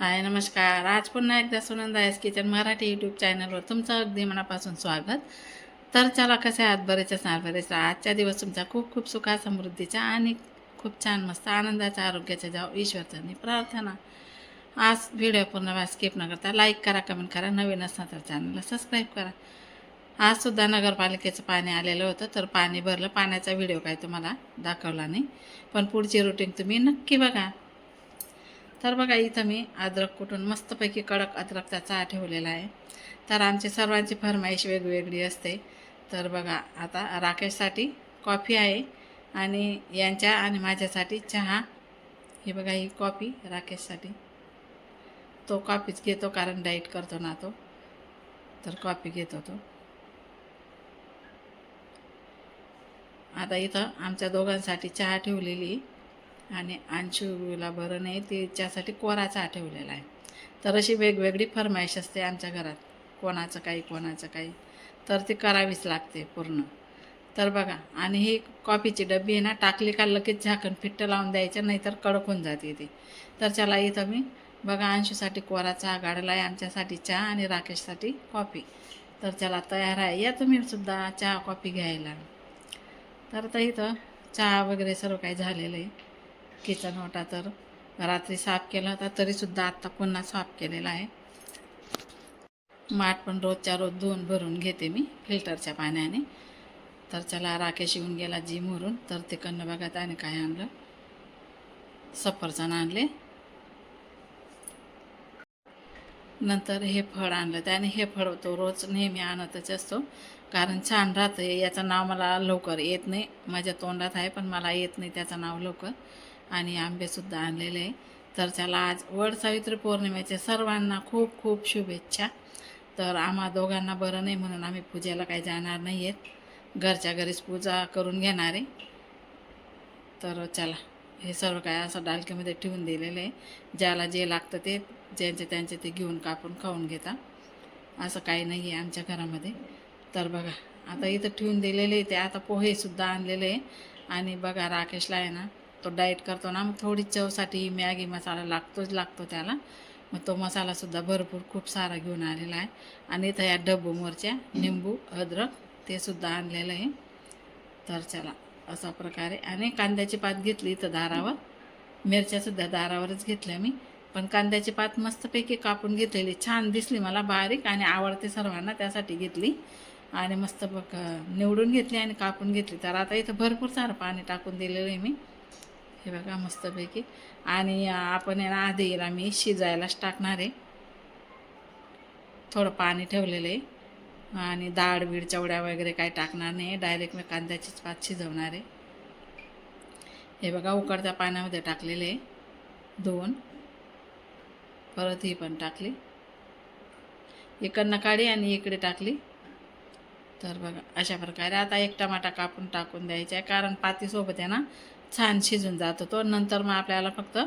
हाय नमस्कार. आज पुन्हा एकदा Sunanda S kitchen Marathi YouTube चॅनलवर तुमचं अगदी मनापासून स्वागत. तर चला कसे आहात? बरेच असणार बरेच. आजचा दिवस तुमचा खूप खूप सुखा समृद्धीचा आणि खूप छान मस्त आनंदाच्या आरोग्याच्या जाव ईश्वरचरणी प्रार्थना. आज व्हिडिओ पूर्ण स्किप न करता लाईक करा कमेंट करा. नवीन असणार तर चॅनलला सबस्क्राईब करा. आज सुद्धा नगरपालिकेचं पाणी आलेलं होतं तर पाणी भरलं. पाण्याचा व्हिडिओ काय तुम्हाला दाखवला नाही. पण पुढची रुटीन तुम्ही नक्की बघा. तर बघा इथं मी अद्रक कुठून मस्तपैकी कडक अद्रकचा चहा ठेवलेला आहे. तर आमची सर्वांची फरमाईश वेगवेगळी असते. तर बघा आता राकेशसाठी कॉफी आहे आणि यांच्या आणि माझ्यासाठी चहा. हे बघा ही कॉफी राकेशसाठी. तो कॉफीच घेतो कारण डाईट करतो ना तो. तर कॉफी घेतो तो. आता इथं आमच्या दोघांसाठी चहा ठेवलेली आणि अंशूला बरं नाही तिच्यासाठी कोराचा ठेवलेला आहे. तर अशी वेगवेगळी फरमाईश असते आमच्या घरात. कोणाचं काही कोणाचं काही. तर ती करावीच लागते पूर्ण. तर बघा आणि ही कॉफीची डब्बी आहे ना टाकली का लगेच झाकण फिट्ट लावून द्यायचं नाहीतर कडक होऊन जाते ती. तर चला इथं मी बघा अंशूसाठी कोरा चहा गाडला आहे आमच्यासाठी चहा आणि राकेशसाठी कॉफी. तर चला तयार आहे. या तुम्ही सुद्धा चहा कॉफी घ्यायला. तर आता इथं चहा वगैरे सर्व काही झालेलं आहे. किचन ओटा तर रात्री साफ केला होता तरीसुद्धा आत्ता पुन्हा साफ केलेला आहे. माठ पण रोजच्या रोज धुवून भरून घेते मी फिल्टरच्या पाण्याने. तर चला राकेश येऊन गेला जिमवरून तर तिकडनं बघा आणि काय आणलं. सफरचंद आणले. नंतर हे फळ आणलं. त्याने हे फळ तो रोज नेहमी आणतच असतो. कारण छान राहतं याचं नाव मला लवकर येत नाही. माझ्या तोंडात आहे पण मला येत नाही त्याचं नाव लवकर. आणि आंबेसुद्धा आणलेले आहे. तर त्याला आज वड सावित्री पौर्णिमेचे सर्वांना खूप खूप शुभेच्छा. तर आम्हा दोघांना बरं नाही म्हणून आम्ही पूजेला काही जाणार नाही आहेत घरच्या घरीच पूजा करून घेणार आहे. तर चला हे सर्व काय असं डालक्यामध्ये ठेवून दिलेलं आहे. ज्याला जे लागतं ते ज्यांचे त्यांचे ते घेऊन कापून खाऊन घेता. असं काही नाही आहे आमच्या घरामध्ये. तर बघा आता इथं ठेवून दिलेले ते. आता पोहेसुद्धा आणलेले आहे. आणि बघा राकेशला आहे ना तो डाएट करतो ना मग थोडी चवसाठी मॅगी मसाला लागतोच लागतो त्याला. मग तो मसालासुद्धा भरपूर खूप सारा घेऊन आलेला आहे. आणि इथं या डब्बू मोरच्या निंबू अद्रक ते सुद्धा आणलेलं आहे. तर चला अशा प्रकारे. आणि कांद्याची पात घेतली इथं दारावर. मिरच्यासुद्धा दारावरच घेतल्या मी. पण कांद्याची पात मस्तपैकी कापून घेतलेली. छान दिसली मला बारीक आणि आवडते सर्वांना त्यासाठी घेतली. आणि मस्त बघ निवडून घेतली आणि कापून घेतली. तर आता इथं भरपूर सारं पाणी टाकून दिलेलं आहे मी. हे बघा मस्तपैकी. आणि आपण आहे ना आधी याला मी शिजायलाच टाकणार आहे. थोडं पाणी ठेवलेलं आहे. आणि डाळ बीड चवड्या वगैरे काय टाकणार नाही. डायरेक्ट मी कांद्याचीच पात शिजवणार आहे. हे बघा उकडत्या पाण्यामध्ये टाकलेले आहे. दोन. परत ही पण टाकली. इकडनं काढी आणि इकडे टाकली. तर बघा अशा प्रकारे. आता एक टमाटा कापून टाकून द्यायचा आहे. कारण पातीसोबत आहे ना छान शिजून जातो तो. नंतर मग आपल्याला फक्त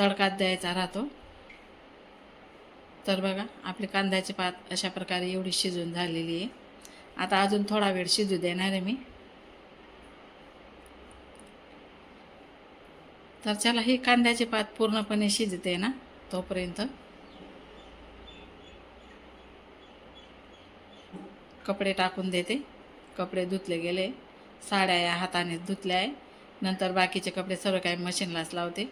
तडकात द्यायचा राहतो. तर बघा आपली कांद्याची पात अशा प्रकारे एवढी शिजून झालेली आहे. आता अजून थोडा वेळ शिजू देणार आहे मी. तर चला ही कांद्याची पात पूर्णपणे शिजते ना तोपर्यंत. कपडे टाकून देते. कपडे धुतले गेले. साड्या या हाताने धुतल्या आहे. नंतर बाकीचे कपडे सर्व काही मशीनलाच लावते.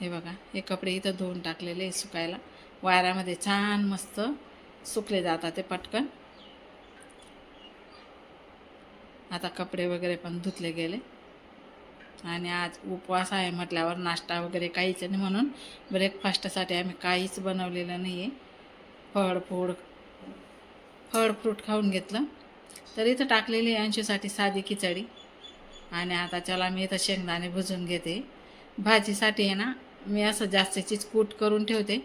हे बघा हे कपडे इथं धुवून टाकलेले सुकायला. वाऱ्यामध्ये छान मस्त सुकले जातात ते पटकन. आता कपडे वगैरे पण धुतले गेले. आणि आज उपवास आहे म्हटल्यावर नाश्ता वगैरे काहीच नाही म्हणून ब्रेकफास्टसाठी आम्ही काहीच बनवलेलं नाही आहे फळ फूड फळ फ्रूट खाऊन घेतलं. तर इथं टाकलेली ऐंशीसाठी साधी खिचडी. आणि आता चला मी इथं शेंगदाणे भुजून घेते. भाजीसाठी आहे ना मी असं जास्तीचीच कूट करून ठेवते.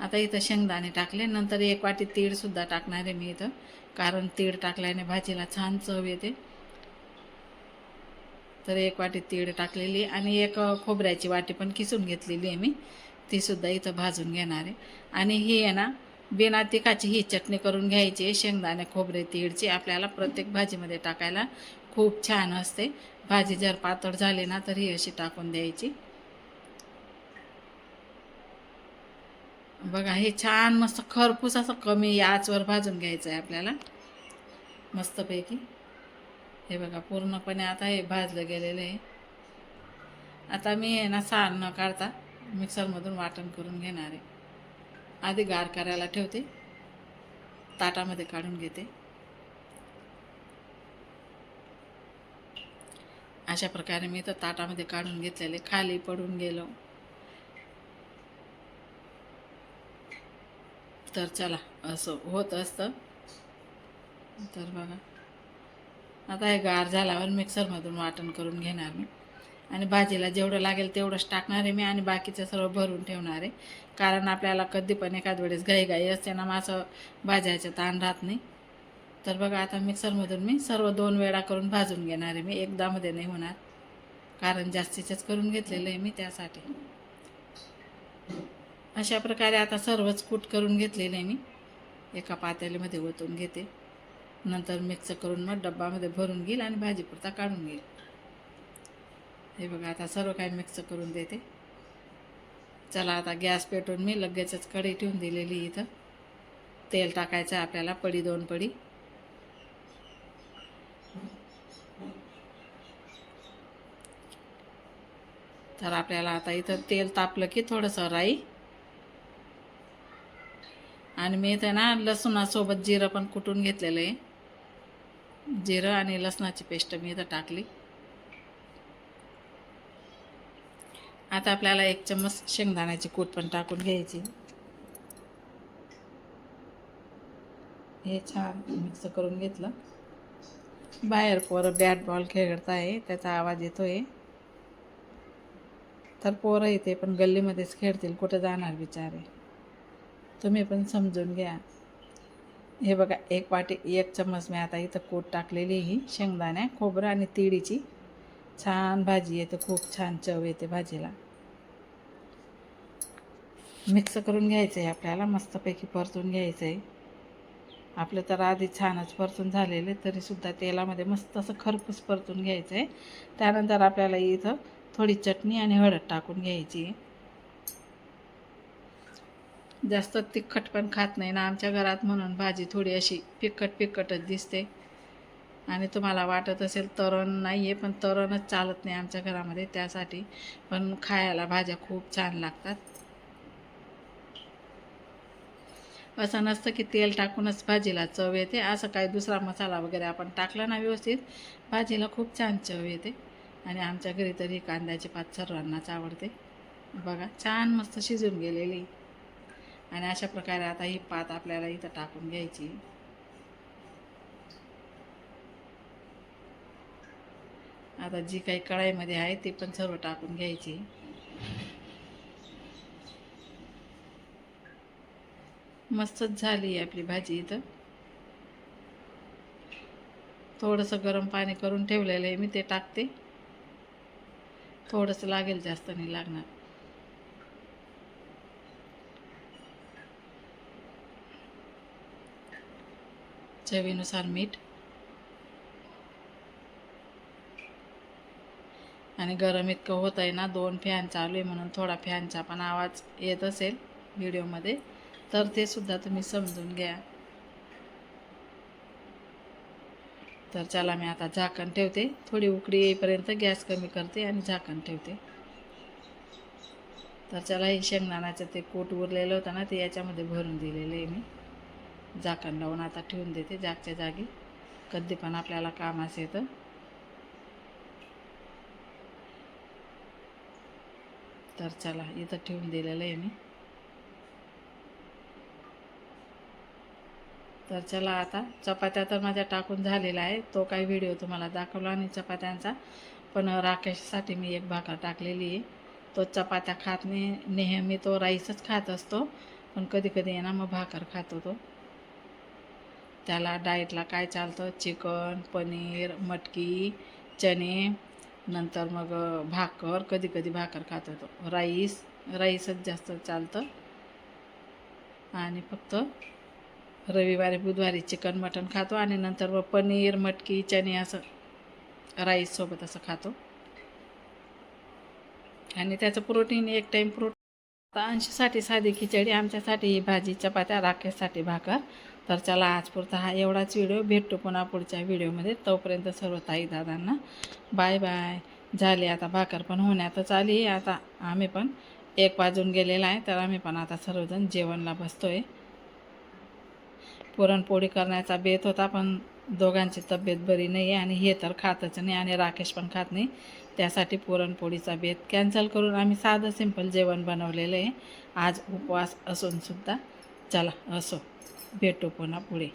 आता इथं शेंगदाणे टाकले नंतर एक वाटी तीळसुद्धा टाकणार आहे मी इथं. कारण तीळ टाकल्याने भाजीला छान चव येते. तर एक वाटी तीळ टाकलेली आणि एक खोबऱ्याची वाटी पण किसून घेतलेली आहे मी. तीसुद्धा इथं भाजून घेणार आहे. आणि ही आहे ना बिना तिकाची ही चटणी करून घ्यायची शेंगदाणे खोबरे तीळची आपल्याला प्रत्येक भाजीमध्ये टाकायला खूप छान असते. भाजी जर पातळ झाली ना तर ही अशी टाकून द्यायची. बघा हे छान मस्त खरपूस असं कमी आचवर भाजून घ्यायचं आहे आपल्याला. मस्तपैकी. हे बघा पूर्णपणे आता हे भाजलं गेलेलं आहे. आता मी आहे ना सार न काढता मिक्सरमधून वाटण करून घेणार आहे. आधी गार करायला ठेवते. ताटामध्ये काढून घेते. अशा प्रकारे मी तर ताटामध्ये काढून घेतलेले. खाली पडून गेलो. तर चला असं होत असतं. तर बघा. आता हे गार झाल्यावर मिक्सरमधून वाटण करून घेणार मी. आणि भाजीला जेवढं लागेल तेवढंच टाकणार आहे मी आणि बाकीचं सर्व भरून ठेवणार आहे. कारण आपल्याला कधी पण एखाद वेळेस घाई असते ना मासं भाजायचं ताण राहत नाही. तर बघा आता मिक्सरमधून मी सर्व दोन वेळा करून भाजून घेणार आहे मी. एकदामध्ये नाही होणार. कारण जास्तीचंच करून घेतलेलं आहे मी त्यासाठी. अशा प्रकारे आता सर्वच कूट करून घेतलेलं आहे मी. एका पातेलीमध्ये ओतून घेते. नंतर मिक्स करून मग डब्बामध्ये भरून घेईल आणि भाजीपुरता काढून घेईल. हे बघा आता सर्व काही मिक्स करून देते. चला आता गॅस पेटवून मी लगेचच कढी ठेवून दिलेली इथं. तेल टाकायचं आहे आपल्याला पडी दोन पडी. तर आपल्याला आता इथं तेल तापलं की थोडंसं राई. आणि मी इथं ना लसूणासोबत जिरं पण कुटून घेतलेलं आहे. जिरं आणि लसणाची पेस्ट मी इथं टाकली. आता आपल्याला एक चम्मच शेंगदाण्याची कूट पण टाकून घ्यायची. हे छान मिक्स करून घेतलं. बाहेर पोरं बॅट बॉल खेळत आहे त्याचा आवाज येतो आहे तर पोरं येते पण गल्लीमध्येच खेळतील कुठं जाणार बिचारे. तुम्ही पण समजून घ्या. हे बघा एक वाटी एक चम्मच मी आता इथं कोट टाकलेली ही शेंगदाण्या खोबरं आणि तिळीची. छान भाजी येते खूप छान चव येते भाजीला. मिक्स करून घ्यायचं आहे आपल्याला मस्तपैकी परतून घ्यायचं आहे आपलं तर आधी छानच परतून झालेले तरीसुद्धा तेलामध्ये मस्त असं खरपूस परतून घ्यायचं आहे त्यानंतर आपल्याला इथं थोडी चटणी आणि हळद टाकून घ्यायची. जास्त तिखट पण खात नाही ना आमच्या घरात म्हणून भाजी थोडी अशी फिक्कट फिक्कटच दिसते. आणि तुम्हाला वाटत असेल तरण नाही आहे पण तरणच चालत नाही आमच्या घरामध्ये त्यासाठी. पण खायला भाज्या खूप छान लागतात. असं नसतं की तेल टाकूनच भाजीला चव येते. असं काही दुसरा मसाला वगैरे आपण टाकला ना व्यवस्थित भाजीला खूप छान चव येते. आणि आमच्या घरी तरी कांद्याची पात सर्वांनाच आवडते. बघा छान मस्त शिजून गेलेली. आणि अशा प्रकारे आता ही पात आपल्याला इथं टाकून घ्यायची. आता जी काही कढाईमध्ये आहे ती पण सर्व टाकून घ्यायची. मस्तच झाली आपली भाजी इथं. थोडंसं गरम पाणी करून ठेवलेलं आहे मी ते टाकते. थोडंसं लागेल जास्त नाही लागणार. चवीनुसार मीठ. आणि गरम इतकं होत आहे ना दोन फॅन चालू आहे म्हणून थोडा फॅनचा पण आवाज येत असेल व्हिडिओमध्ये तर ते सुद्धा तुम्ही समजून घ्या. तर चला मी आता झाकण ठेवते. थोडी उकडी येईपर्यंत गॅस कमी करते आणि झाकण ठेवते. तर चला हे शेंगदाण्याचं ते कोट उरलेलं होतं ना ते याच्यामध्ये भरून दिलेलं आहे मी. झाकण लावून आता ठेवून देते जागच्या जागी. कधी पण आपल्याला काम असेल तर चला इथं ठेवून दिलेलं आहे मी. तर चला आता चपात्या तर माझ्या टाकून झालेला आहे तो काही व्हिडिओ तुम्हाला दाखवला आणि चपात्यांचा. पण राकेशसाठी मी एक भाकर टाकलेली आहे. तो चपात्या खात नाही. नेहमी तो राईसच खात असतो. पण कधी कधी आहे ना मग भाकर खातो तो. त्याला डाएटला काय चालतं? चिकन पनीर मटकी चणे नंतर मग भाकर कधी कधी भाकर खातो होतो. राईस राईसच जास्त चालतं. आणि फक्त रविवारी बुधवारी चिकन मटन खातो. आणि नंतर मग पनीर मटकी चणे असं राईससोबत असं खातो. आणि त्याचं प्रोटीन एक टाईम प्रोटीन. आता ऐंशीसाठी साधी खिचडी आमच्यासाठी ही भाजी चपात्या राखेसाठी भाकर. तर चला आजपुरता हा एवढाच व्हिडिओ. भेटतो पुन्हा पुढच्या व्हिडिओमध्ये. तोपर्यंत सर्व ताई दादांना बाय बाय. झाली आता भाकर पण होण्यातच आली. आता आम्ही पण एक वाजून गेलेला आहे तर आम्ही पण आता सर्वजण जेवणला आहे पुरणपोळी करण्याचा बेत होता पण दोघांची तब्येत बरी नाही आहे आणि हे तर खातच नाही आणि राकेश पण खात नाही. त्यासाठी पुरणपोळीचा बेत कॅन्सल करून आम्ही साधं सिंपल जेवण बनवलेलं आहे. आज उपवास असूनसुद्धा चला असो. भेटू पुन्हा पुढे.